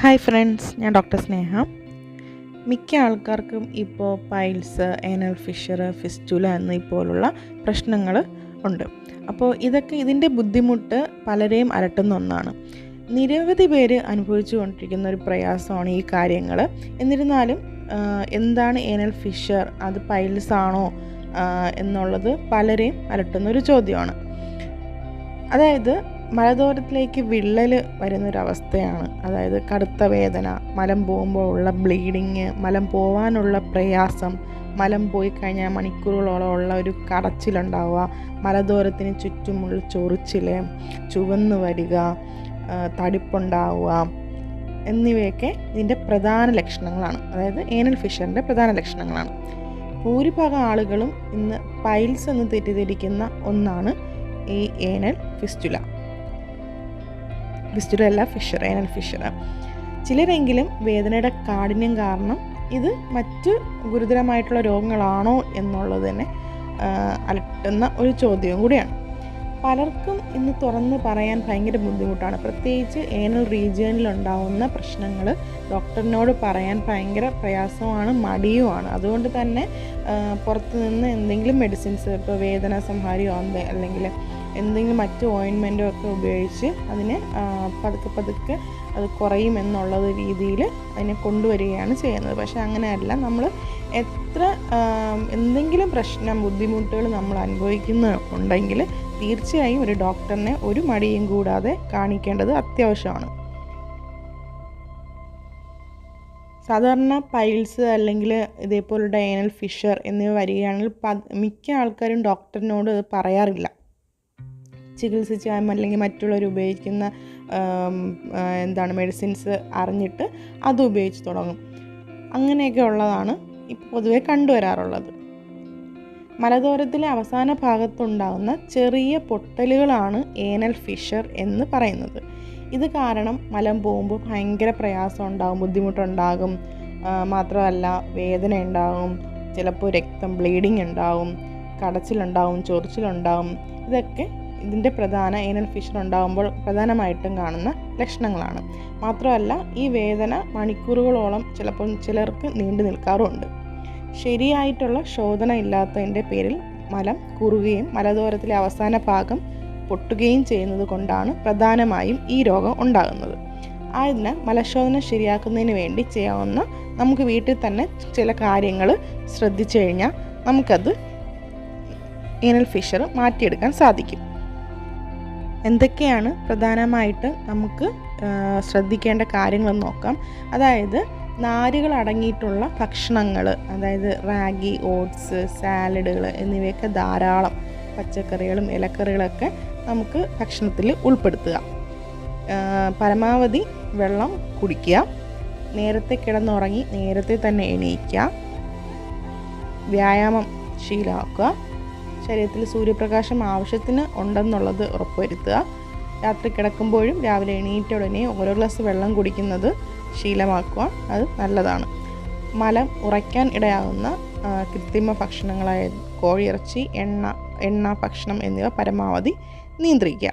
Hi friends ഞാൻ doctor Sneha. മിക്ക ആൾക്കാർക്കും ഇപ്പോൾ പൈൽസ് എനൽ ഫിഷർ ഫിസ്റ്റുല എന്നീ പോലുള്ള പ്രശ്നങ്ങൾ ഉണ്ട്. അപ്പോൾ ഇതൊക്കെ ഇതിന്റെ ബുദ്ധിമുട്ട് പലരെയും അലട്ടുന്ന ഒന്നാണ്. നിരവധി പേര് അനുഭവിച്ചു കൊണ്ടിരിക്കുന്ന ഒരു പ്രയാസമാണ് ഈ കാര്യങ്ങൾ. എന്നിരുന്നാലും എന്താണ് ഏനൽ ഫിഷർ അത് പൈൽസ് ആണോ? എന്നുള്ളത് പലരെയും അലട്ടുന്ന ഒരു ചോദ്യമാണ്. അതായത് മലദോരത്തിലേക്ക് വിള്ളൽ വരുന്നൊരവസ്ഥയാണ്. അതായത് കടുത്ത വേദന മലം പോകുമ്പോൾ ഉള്ള ബ്ലീഡിങ് മലം പോവാനുള്ള പ്രയാസം മലം പോയി കഴിഞ്ഞാൽ മണിക്കൂറുകളോളം ഉള്ള ഒരു കടച്ചിലുണ്ടാവുക മലദോരത്തിന് ചുറ്റുമുള്ള ചൊറിച്ചിൽ ചുവന്ന് വരിക തടിപ്പുണ്ടാവുക എന്നിവയൊക്കെ ഇതിന്റെ പ്രധാന ലക്ഷണങ്ങളാണ്. അതായത് ഏനൽ ഫിഷറിന്റെ പ്രധാന ലക്ഷണങ്ങളാണ്. ഭൂരിഭാഗം ആളുകളും ഇന്ന് പൈൽസ് എന്ന് തെറ്റിദ്ധരിക്കുന്ന ഒന്നാണ് ഈ ഏനൽ ഫിസ്റ്റുല. ഫിസ്റ്റുല അല്ല ഫിഷർ ഏനൽ ഫിഷർ ചിലരെങ്കിലും വേദനയുടെ കാഠിന്യം കാരണം ഇത് മറ്റ് ഗുരുതരമായിട്ടുള്ള രോഗങ്ങളാണോ എന്നുള്ളത് തന്നെ അലട്ടുന്ന ഒരു ചോദ്യവും കൂടിയാണ്. പലർക്കും ഇന്ന് തുറന്ന് പറയാൻ ഭയങ്കര ബുദ്ധിമുട്ടാണ്. പ്രത്യേകിച്ച് ഏനൽ റീജിയനിൽ ഉണ്ടാകുന്ന പ്രശ്നങ്ങൾ ഡോക്ടറിനോട് പറയാൻ ഭയങ്കര പ്രയാസമാണ് മടിയുമാണ്. അതുകൊണ്ട് തന്നെ പുറത്തുനിന്ന് എന്തെങ്കിലും മെഡിസിൻസ് ഇപ്പോൾ വേദന സംഹാരിയോ അല്ലെങ്കിൽ എന്തെങ്കിലും മറ്റ് ഓയിൻമെന്റോ ഒക്കെ ഉപയോഗിച്ച് അതിനെ പതുക്കെ പതുക്കെ അത് കുറയും എന്നുള്ള രീതിയിൽ അതിനെ കൊണ്ടുവരികയാണ് ചെയ്യുന്നത്. പക്ഷേ അങ്ങനെയല്ല. നമ്മൾ എത്ര എന്തെങ്കിലും പ്രശ്നം ബുദ്ധിമുട്ടുകൾ നമ്മൾ അനുഭവിക്കുന്ന ഉണ്ടെങ്കിൽ തീർച്ചയായും ഒരു ഡോക്ടറിനെ ഒരു മടിയും കൂടാതെ കാണിക്കേണ്ടത് അത്യാവശ്യമാണ്. സാധാരണ പൈൽസ് അല്ലെങ്കിൽ ഇതേപോലെ ഡയനൽ ഫിഷർ എന്നിവ വരികയാണെങ്കിൽ മിക്ക ആൾക്കാരും ഡോക്ടറിനോട് പറയാറില്ല. ചികിത്സിച്ചാൽ അല്ലെങ്കിൽ മറ്റുള്ളവർ ഉപയോഗിക്കുന്ന എന്താണ് മെഡിസിൻസ് അറിഞ്ഞിട്ട് അത് ഉപയോഗിച്ച് തുടങ്ങും. അങ്ങനെയൊക്കെ ഉള്ളതാണ് ഇപ്പോൾ പൊതുവെ കണ്ടുവരാറുള്ളത്. മലദോരത്തിലെ അവസാന ഭാഗത്തുണ്ടാകുന്ന ചെറിയ പൊട്ടലുകളാണ് ഏനൽ ഫിഷർ എന്ന് പറയുന്നത്. ഇത് കാരണം മലം പോകുമ്പോൾ ഭയങ്കര പ്രയാസം ഉണ്ടാകും ബുദ്ധിമുട്ടുണ്ടാകും മാത്രമല്ല വേദന ഉണ്ടാകും ചിലപ്പോൾ രക്തം ബ്ലീഡിങ് ഉണ്ടാകും കടച്ചിലുണ്ടാവും ചൊറിച്ചിലുണ്ടാവും ഇതൊക്കെ ഇതിന്റെ പ്രധാന ഏനൽ ഫിഷർ ഉണ്ടാകുമ്പോൾ പ്രധാനമായിട്ടും കാണുന്ന ലക്ഷണങ്ങളാണ്. മാത്രമല്ല ഈ വേദന മണിക്കൂറുകളോളം ചിലപ്പോൾ ചിലർക്ക് നീണ്ടു നിൽക്കാറുമുണ്ട് ശരിയായിട്ടുള്ള ശോധന ഇല്ലാത്തതിന്റെ പേരിൽ മലം കുറുകയും മലദോരത്തിലെ അവസാന ഭാഗം പൊട്ടുകയും ചെയ്യുന്നത് കൊണ്ടാണ് പ്രധാനമായും ഈ രോഗം ഉണ്ടാകുന്നത്. ആയതിനാൽ മലശോധന ശരിയാക്കുന്നതിന് വേണ്ടി ചെയ്യാവുന്ന നമുക്ക് വീട്ടിൽ തന്നെ ചില കാര്യങ്ങൾ ശ്രദ്ധിച്ചു കഴിഞ്ഞാൽ നമുക്കത് ഏനൽ ഫിഷർ മാറ്റിയെടുക്കാൻ സാധിക്കും. എന്തൊക്കെയാണ് പ്രധാനമായിട്ട് നമുക്ക് ശ്രദ്ധിക്കേണ്ട കാര്യങ്ങളെന്ന് നോക്കാം. അതായത് നാരുകൾ അടങ്ങിയിട്ടുള്ള ഭക്ഷണങ്ങൾ അതായത് റാഗി ഓട്സ് സാലഡുകൾ എന്നിവയൊക്കെ ധാരാളം പച്ചക്കറികളും ഇലക്കറികളൊക്കെ നമുക്ക് ഭക്ഷണത്തിൽ ഉൾപ്പെടുത്തുക. പരമാവധി വെള്ളം കുടിക്കുക നേരത്തെ കിടന്നുറങ്ങി നേരത്തെ തന്നെ എണീക്കുക വ്യായാമം ശീലമാക്കുക ശരീരത്തിൽ സൂര്യപ്രകാശം ആവശ്യത്തിന് ഉണ്ടെന്നുള്ളത് ഉറപ്പുവരുത്തുക. രാത്രി കിടക്കുമ്പോഴും രാവിലെ എണീറ്റ ഉടനെ ഓരോ ഗ്ലാസ് വെള്ളം കുടിക്കുന്നത് ശീലമാക്കുക. അത് നല്ലതാണ്. മലം ഉറയ്ക്കാൻ ഇടയാകുന്ന കൃത്രിമ ഭക്ഷണങ്ങളായ കോഴിയിറച്ചി എണ്ണ എണ്ണ ഭക്ഷണം എന്നിവ പരമാവധി നിയന്ത്രിക്കുക.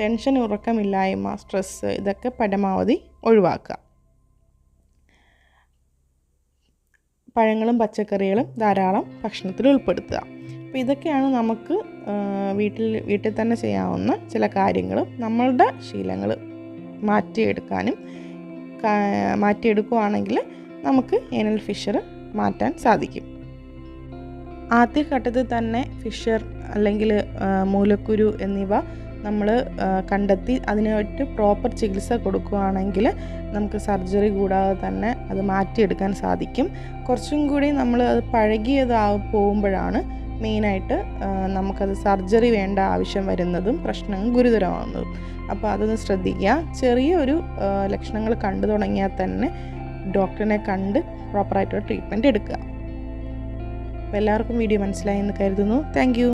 ടെൻഷൻ ഉറക്കമില്ലായ്മ സ്ട്രെസ്സ് ഇതൊക്കെ പരമാവധി ഒഴിവാക്കുക. പഴങ്ങളും പച്ചക്കറികളും ധാരാളം ഭക്ഷണത്തിൽ ഉൾപ്പെടുത്തുക. അപ്പോൾ ഇതൊക്കെയാണ് നമുക്ക് വീട്ടിൽ വീട്ടിൽ തന്നെ ചെയ്യാവുന്ന ചില കാര്യങ്ങൾ നമ്മളുടെ ശീലങ്ങൾ മാറ്റിയെടുക്കാനും മാറ്റിയെടുക്കുവാണെങ്കിൽ നമുക്ക് ഏനൽ ഫിഷർ മാറ്റാൻ സാധിക്കും. ആദ്യഘട്ടത്തിൽ തന്നെ ഫിഷർ അല്ലെങ്കിൽ മൂലക്കുരു എന്നിവ നമ്മൾ കണ്ടെത്തി അതിനായിട്ട് പ്രോപ്പർ ചികിത്സ കൊടുക്കുകയാണെങ്കിൽ നമുക്ക് സർജറി കൂടാതെ തന്നെ അത് മാറ്റിയെടുക്കാൻ സാധിക്കും. കുറച്ചും കൂടി നമ്മൾ അത് പഴകിയതാ പോകുമ്പോഴാണ് മെയിനായിട്ട് നമുക്കത് സർജറി വേണ്ട ആവശ്യം വരുന്നതും പ്രശ്നങ്ങൾ ഗുരുതരമാകുന്നതും. അപ്പോൾ അതൊന്ന് ശ്രദ്ധിക്കുക. ചെറിയൊരു ഒരു ലക്ഷണങ്ങൾ കണ്ടു തുടങ്ങിയാൽ തന്നെ ഡോക്ടറിനെ കണ്ട് പ്രോപ്പറായിട്ടുള്ള ട്രീറ്റ്മെന്റ് എടുക്കുക. അപ്പോൾ എല്ലാവർക്കും വീഡിയോ മനസ്സിലായി എന്ന് കരുതുന്നു. താങ്ക്